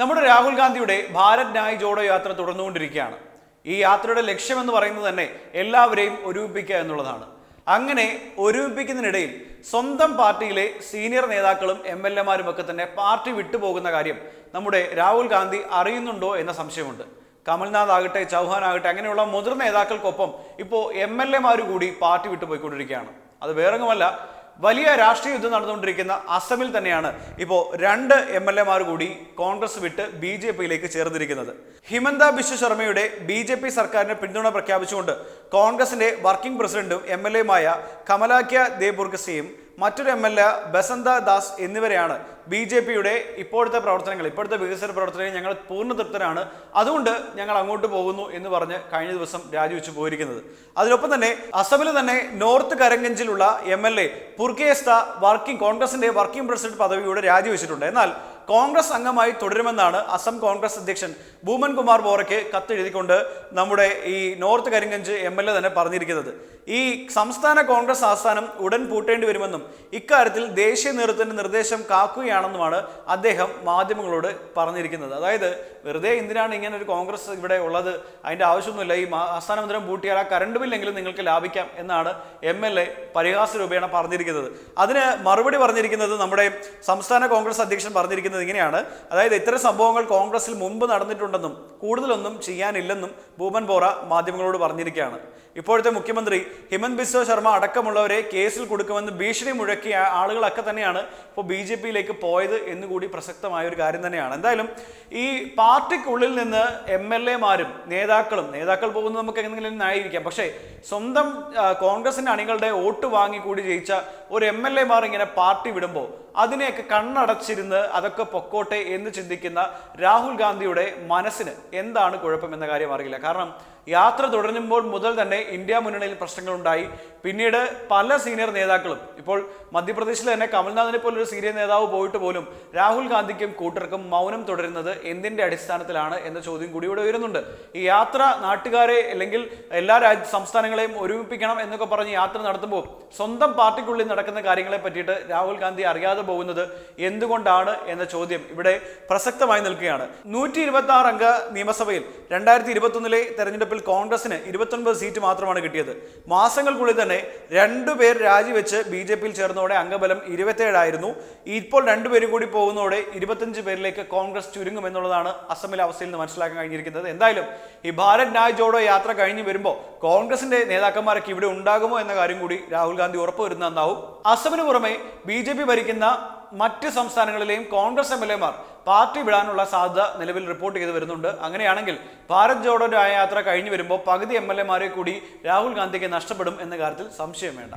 നമ്മുടെ രാഹുൽ ഗാന്ധിയുടെ ഭാരത് ന്യായ് ജോഡോ യാത്ര തുടർന്നുകൊണ്ടിരിക്കുകയാണ്. ഈ യാത്രയുടെ ലക്ഷ്യമെന്ന് പറയുന്നത് തന്നെ എല്ലാവരെയും ഒരുമിപ്പിക്കുക എന്നുള്ളതാണ്. അങ്ങനെ ഒരുമിപ്പിക്കുന്നതിനിടയിൽ സ്വന്തം പാർട്ടിയിലെ സീനിയർ നേതാക്കളും എം എൽ എമാരും ഒക്കെ തന്നെ പാർട്ടി വിട്ടുപോകുന്ന കാര്യം നമ്മുടെ രാഹുൽ ഗാന്ധി അറിയുന്നുണ്ടോ എന്ന സംശയമുണ്ട്. കമൽനാഥ് ആകട്ടെ ചൗഹാൻ ആകട്ടെ അങ്ങനെയുള്ള മുതിർന്ന നേതാക്കൾക്കൊപ്പം ഇപ്പോൾ എം എൽ എമാർ കൂടി പാർട്ടി വിട്ടുപോയിക്കൊണ്ടിരിക്കുകയാണ്. അത് വേറെങ്ങുമല്ല വലിയ രാഷ്ട്രീയ യുദ്ധം നടന്നുകൊണ്ടിരിക്കുന്ന അസമിൽ തന്നെയാണ് ഇപ്പോൾ രണ്ട് എം എൽ എമാർ കൂടി കോൺഗ്രസ് വിട്ട് ബി ജെ പിയിലേക്ക് ചേർന്നിരിക്കുന്നത്. ഹിമന്ത ബിശ്വ ശർമ്മയുടെ ബി ജെ പി സർക്കാരിന് പിന്തുണ പ്രഖ്യാപിച്ചുകൊണ്ട് കോൺഗ്രസിന്റെ വർക്കിംഗ് പ്രസിഡന്റും എം എൽ എയുമായ കമലാക്യ ദേബുർഗസിയും മറ്റൊരു M L A Basanta Das എന്നിവരെയാണ് ബി ജെ പിയുടെ ഇപ്പോഴത്തെ പ്രവർത്തനങ്ങൾ ഇപ്പോഴത്തെ വികസന പ്രവർത്തനങ്ങൾ ഞങ്ങൾ പൂർണ തൃപ്തരാണ്. അതുകൊണ്ട് ഞങ്ങൾ അങ്ങോട്ട് പോകുന്നു എന്ന് പറഞ്ഞ് കഴിഞ്ഞ ദിവസം രാജിവെച്ച് പോയിരിക്കുന്നത്. അതിനൊപ്പം തന്നെ അസമിൽ തന്നെ north കരങ്കഞ്ചിലുള്ള M L A Purkayastha working കോൺഗ്രസിന്റെ വർക്കിംഗ് പ്രസിഡന്റ് പദവിയോട് രാജിവെച്ചിട്ടുണ്ട്. എന്നാൽ കോൺഗ്രസ് അംഗമായി തുടരുമെന്നാണ് അസം കോൺഗ്രസ് അധ്യക്ഷൻ ഭൂമൻ കുമാർ ബോറയ്ക്ക് കത്തെഴുതിക്കൊണ്ട് നമ്മുടെ ഈ north Karimganj M L A തന്നെ പറഞ്ഞിരിക്കുന്നത്. ഈ സംസ്ഥാന കോൺഗ്രസ് ആസ്ഥാനം ഉടൻ പൂട്ടേണ്ടി വരുമെന്നും ഇക്കാര്യത്തിൽ ദേശീയ നേതൃത്വത്തിന്റെ നിർദ്ദേശം കാക്കുകയാണെന്നുമാണ് അദ്ദേഹം മാധ്യമങ്ങളോട് പറഞ്ഞിരിക്കുന്നത്. അതായത് വെറുതെ എന്തിനാണ് ഇങ്ങനെ ഒരു കോൺഗ്രസ് ഇവിടെ ഉള്ളത്? അതിന്റെ ആവശ്യമൊന്നുമില്ല. ഈ ആസ്ഥാന മന്ദിരം പൂട്ടിയാൽ ആ കറണ്ട് ബില്ലെങ്കിലും നിങ്ങൾക്ക് ലാഭിക്കാം എന്നാണ് എം എൽ എ പരിഹാസ രൂപേണ പറഞ്ഞിരിക്കുന്നത്. അതിന് മറുപടി പറഞ്ഞിരിക്കുന്നത് നമ്മുടെ സംസ്ഥാന കോൺഗ്രസ് അധ്യക്ഷൻ പറഞ്ഞിരിക്കുന്നത് ഇങ്ങനെയാണ്. അതായത് ഇത്തരം സംഭവങ്ങൾ കോൺഗ്രസിൽ മുമ്പ് നടന്നിട്ടുണ്ടെന്നും കൂടുതലൊന്നും ചെയ്യാനില്ലെന്നും ഭൂമൻ ബോറ മാധ്യമങ്ങളോട് പറഞ്ഞിരിക്കുകയാണ്. ഇപ്പോഴത്തെ മുഖ്യമന്ത്രി ഹിമന്ത് ബിശ്വ ശർമ്മ അടക്കമുള്ളവരെ കേസിൽ കൊടുക്കുമെന്ന് ഭീഷണി മുഴക്കിയ ആളുകളൊക്കെ തന്നെയാണ് ഇപ്പോൾ ബി ജെ പിയിലേക്ക് പോയത് എന്നുകൂടി പ്രസക്തമായ ഒരു കാര്യം തന്നെയാണ്. എന്തായാലും ഈ പാർട്ടിക്കുള്ളിൽ നിന്ന് എം എൽ എമാരും നേതാക്കളും നേതാക്കൾ പോകുന്നത് നമുക്ക് എന്തെങ്കിലും ന്യായീകരിക്കാം. പക്ഷേ സ്വന്തം കോൺഗ്രസിന്റെ അണികളുടെ വോട്ട് വാങ്ങി കൂടി ജയിച്ച ഒരു എം എൽ എമാർ ഇങ്ങനെ പാർട്ടി വിടുമ്പോൾ അതിനെയൊക്കെ കണ്ണടച്ചിരുന്ന് അതൊക്കെ പൊക്കോട്ടെ എന്ന് ചിന്തിക്കുന്ന രാഹുൽ ഗാന്ധിയുടെ മനസ്സിന് എന്താണ് കുഴപ്പം എന്ന കാര്യം അറിയില്ല. കാരണം യാത്ര തുടരുമ്പോൾ മുതൽ തന്നെ ഇന്ത്യ മുന്നണിയിൽ പ്രശ്നങ്ങളുണ്ടായി. പിന്നീട് പല സീനിയർ നേതാക്കളും ഇപ്പോൾ മധ്യപ്രദേശിൽ തന്നെ കമൽനാഥിനെ പോലൊരു സീനിയർ നേതാവ് പോയിട്ട് പോലും രാഹുൽ ഗാന്ധിക്കും കൂട്ടർക്കും മൗനം തുടരുന്നത് എന്തിന്റെ അടിസ്ഥാനത്തിലാണ് എന്ന ചോദ്യം കൂടി ഇവിടെ ഉയരുന്നുണ്ട്. ഈ യാത്ര നാട്ടുകാരെ അല്ലെങ്കിൽ എല്ലാ രാജ്യ സംസ്ഥാനങ്ങളെയും ഒരുമിപ്പിക്കണം എന്നൊക്കെ പറഞ്ഞ് യാത്ര നടത്തുമ്പോൾ സ്വന്തം പാർട്ടിക്കുള്ളിൽ നടക്കുന്ന കാര്യങ്ങളെ പറ്റിയിട്ട് രാഹുൽ ഗാന്ധി അറിയാതെ പോകുന്നത് എന്തുകൊണ്ടാണ് എന്ന ചോദ്യം ഇവിടെ പ്രസക്തമായി നിൽക്കുകയാണ്. നൂറ്റി ഇരുപത്തി ആറ് അംഗ നിയമസഭയിൽ രണ്ടായിരത്തി ഇരുപത്തൊന്നിലെ തെരഞ്ഞെടുപ്പിൽ കോൺഗ്രസിന് ഇരുപത്തൊൻപത് സീറ്റ് മാത്രമാണ് കിട്ടിയത്. മാസങ്ങൾക്കുള്ളിൽ തന്നെ രണ്ടുപേർ രാജിവെച്ച് ബി ജെ പിയിൽ ചേർന്നതോടെ അംഗബലം ഇരുപത്തേഴായിരുന്നു ഇപ്പോൾ രണ്ടുപേരും കൂടി പോകുന്നതോടെ ഇരുപത്തഞ്ച് പേരിലേക്ക് കോൺഗ്രസ് ചുരുങ്ങും എന്നുള്ളതാണ് അസമിലെ അവസ്ഥയിൽ നിന്ന് മനസ്സിലാക്കാൻ കഴിഞ്ഞിരിക്കുന്നത്. എന്തായാലും ഈ ഭാരത് നായ് ജോഡോ യാത്ര കഴിഞ്ഞ് വരുമ്പോൾ കോൺഗ്രസിന്റെ നേതാക്കന്മാരൊക്കെ ഇവിടെ ഉണ്ടാകുമോ എന്ന കാര്യം കൂടി രാഹുൽ ഗാന്ധി ഉറപ്പുവരുന്ന നന്നാവും അസമിന് പുറമെ ബി ഭരിക്കുന്ന മറ്റ് സംസ്ഥാനങ്ങളിലെയും കോൺഗ്രസ് എം എൽ എമാർ പാർട്ടി വിടാനുള്ള സാധ്യത നിലവിൽ റിപ്പോർട്ട് ചെയ്ത് വരുന്നുണ്ട്. അങ്ങനെയാണെങ്കിൽ ഭാരത് ജോഡോ യാത്ര കഴിഞ്ഞു വരുമ്പോൾ പകുതി എം എൽ എമാരെ കൂടി രാഹുൽ ഗാന്ധിക്ക് നഷ്ടപ്പെടും എന്ന കാര്യത്തിൽ സംശയം വേണ്ട.